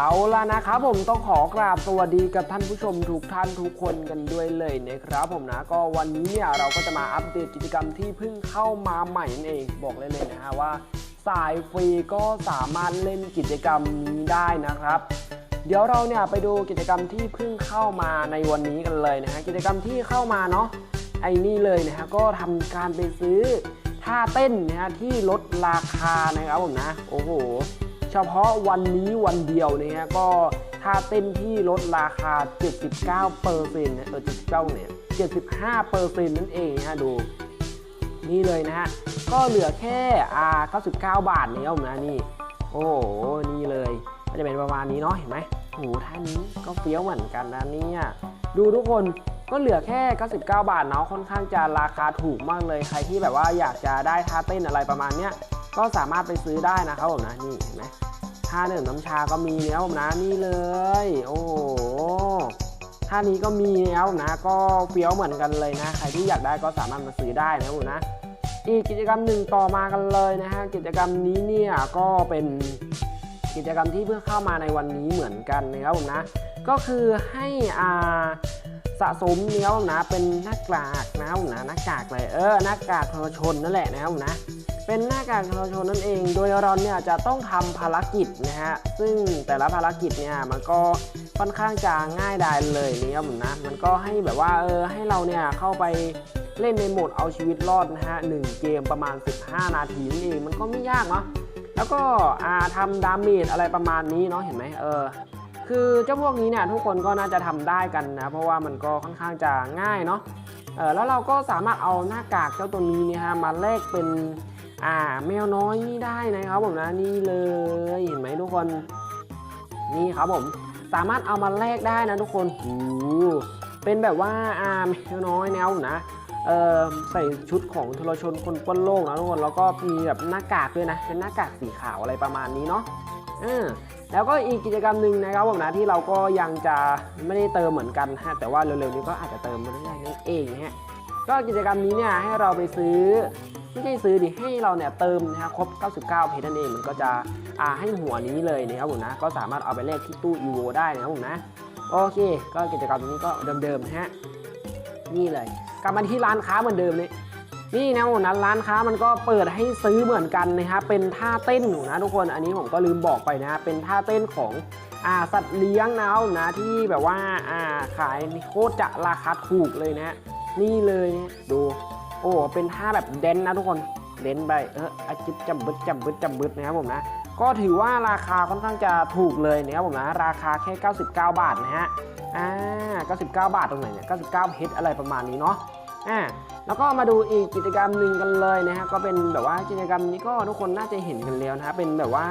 เอาละนะครับผมต้องขอกราบสวัสดีกับท่านผู้ชมทุกท่านทุกคนกันด้วยเลยนะครับผมนะก็วันนี้เนี่ยเราก็จะมาอัปเดตกิจกรรมที่เพิ่งเข้ามาใหม่นั่นเองบอกเลยเลยนะฮะว่า สายฟรีก็สามารถเล่นกิจกรรมนี้ได้นะครับ เดี๋ยวเราเนี่ยไปดูกิจกรรมที่เพิ่งเข้ามาในวันนี้กันเลยนะฮะกิจกรรมที่เข้ามาเนาะไอ้นี่เลยนะฮะก็ทำการไปซื้อท่าเต้นนะฮะที่ลดราคานะครับผมนะ โอ้โห เฉพาะวันนี้วันเดียวนะฮะก็ท่าเต้นที่ลดราคา 79เปอร์เซ็นต์เออ79เนี่ย75เปอร์เซ็นต์นั่นเองนะฮะดู นี่เลยนะฮะ ก็เหลือแค่อ่า99 บาทเนี่ยผมนะนี่ โอ้โห นี่เลยก็จะเป็นประมาณนี้เนาะเห็นไหมโหท่านี้ก็เฟี้ยวเหมือนกันนะเนี่ยดูทุกคนก็เหลือแค่ 99 บาทเนาะค่อนข้างจะราคาถูกมากเลย ใครที่แบบว่าอยากจะได้ท่าเต้นอะไรประมาณเนี้ย ก็สามารถไปซื้อได้นะครับผมนะนี่เห็นไหมท่าเดิมน้ำชาก็มีนะครับผมนะนี่เลย โอ้ท่านี้ก็มีนะครับผมนะ ก็เฟี้ยวเหมือนกันเลยนะ ใครที่อยากได้ก็สามารถมาซื้อได้นะผมนะอีกกิจกรรมหนึ่งต่อมากันเลยนะฮะกิจกรรมนี้เนี่ยก็เป็นกิจกรรมที่เพิ่งเข้ามาในวันนี้เหมือนกันนะครับผมนะ ก็คือให้อ่าสะสมเนี้ยนะเป็นหน้ากากนะครับผมนะหน้ากากเลยเออหน้ากากทรชนนั่นแหละนะครับผมนะ เป็นหน้ากากทรชนนั่นเอง โดยเราเนี่ยจะต้องทำภารกิจนะฮะ ซึ่งแต่ละภารกิจเนี่ยมันก็ค่อนข้างจะง่ายดายเลยนะครับผมนะ มันก็ให้แบบว่าเออให้เราเนี่ยเข้าไปเล่นในโหมดเอาชีวิตรอดนะฮะหนึ่งเกมประมาณ 15 นาทีนั่นเอง มันก็ไม่ยากเนาะ แล้วก็อาทำดาเมจอะไรประมาณนี้เนาะ เห็นไหมเออ คือเจ้าพวกนี้เนี่ยทุกคนก็น่าจะทำได้กันนะ เพราะว่ามันก็ค่อนข้างจะง่ายเนาะ เออแล้วเราก็สามารถเอาหน้ากากเจ้าตัวนี้เนี่ยฮะมาแลกเป็น อ่าแมวน้อยนี่ได้นะครับผมนะนี่เลยเห็นไหมทุกคนนี่ครับผมสามารถเอามาแลกได้นะทุกคนโอ้โหเป็นแบบว่าอ่าแมวน้อยแนวนะเออใส่ชุดของทรชนคนป้นโลกนะทุกคนแล้วก็มีแบบหน้ากากด้วยนะเป็นหน้ากากสีขาวอะไรประมาณนี้เนาะเออแล้วก็อีกกิจกรรมหนึ่งนะครับผมนะที่เราก็ยังจะไม่ได้เติมเหมือนกันฮะแต่ว่าเร็วๆนี้ก็อาจจะเติมมาเรื่อยๆนั่นเองฮะก็กิจกรรมนี้เนี่ยให้เราไปซื้อ ไม่ใช่ซื้อดิให้เราเนี่ยเติมนะฮะครบ 99 เพชรนั่นเองมันก็จะอ่าให้หัวนี้เลยนะครับผมนะก็สามารถเอาไปแลกที่ตู้อีโวได้นะครับผมนะโอเค ก็กิจกรรมนี้ก็เดิมๆนะฮะนี่เลย กลับมาที่ร้านค้าเหมือนเดิมเลยนี่นะผมนะร้านค้ามันก็เปิดให้ซื้อเหมือนกันนะครับเป็นท่าเต้นอยู่นะทุกคนอันนี้ผมก็ลืมบอกไปนะ เป็นท่าเต้นของอ่าสัตว์เลี้ยงนะผมนะที่แบบว่าอ่าขายโคตรจะราคาถูกเลยนะ นี่เลยดู โอ้เป็นท่าแบบเดนนะทุกคนเดนไปเอออจิบจำบึดจำบึดจำบึดนะครับผมนะก็ถือว่าราคาค่อนข้างจะถูกเลยนะครับผมนะราคาแค่ 99 บาทนะฮะอ่า99 บาทตรงไหนเนี่ย99เพชรอะไรประมาณนี้เนาะอ่าแล้วก็มาดูอีกกิจกรรมหนึ่งกันเลยนะฮะก็เป็นแบบว่ากิจกรรมนี้ก็ทุกคนน่าจะเห็นกันแล้วนะฮะเป็นแบบว่า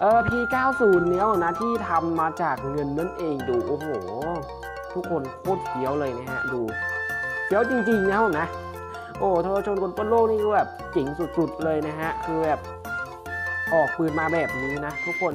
เออ P90 เนี่ยนะที่ทำมาจากเงินนั่นเองดูโอ้โห ทุกคนโคตรเฟี้ยวเลยนะฮะดู เฟี้ยวจริงๆนะครับผมนะ โอ้ทรชนคนป้นโลกนี่คือแบบเจ๋งสุดๆเลยนะฮะ คือแบบออกปืนมาแบบนี้นะทุกคน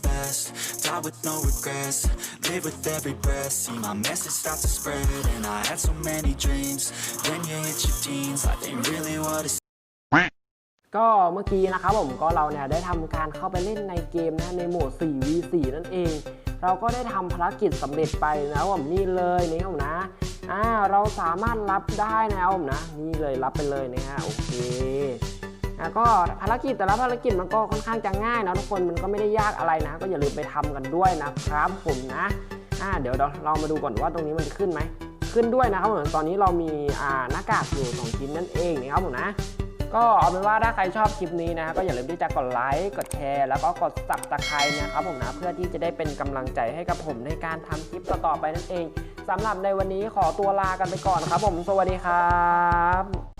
best, die with no regrets. Live with every breath, see my message start to spread. And I had so many dreams. Then you hit your teens, life ain't really what it's ก็เมื่อกี้นะครับผมก็เราเนี่ยได้ทำการเข้าไปเล่นในเกมนะในโหมด 4v4 นั่นเอง เราก็ได้ทำภารกิจสำเร็จไปนะผมนี่เลยนี่ผมนะอ่าเราสามารถรับได้นะผมนะ นี่เลยรับไปเลยนะฮะโอเค อะก็ภารกิจแต่ละภารกิจมันก็ค่อนข้างจะง่ายนะทุกคนมันก็ไม่ได้ยากอะไรนะ ก็อย่าลืมไปทำกันด้วยนะครับผมนะอ่าเดี๋ยวเรามาดูก่อนว่าตรงนี้มันขึ้นไหมขึ้นด้วยนะครับผมตอนนี้เรามีอ่าหน้ากากอยู่สองชิ้นนั่นเองนะครับผมนะก็เอาเป็นว่าถ้าใครชอบคลิปนี้นะก็อย่าลืมที่จะกดไลค์กดแชร์แล้วก็กดสับตะไคร้นะครับผมนะเพื่อที่จะได้เป็นกำลังใจให้กับผมในการทำคลิปต่อๆไปนั่นเองสำหรับในวันนี้ขอตัวลากันไปก่อนครับผมสวัสดีครับ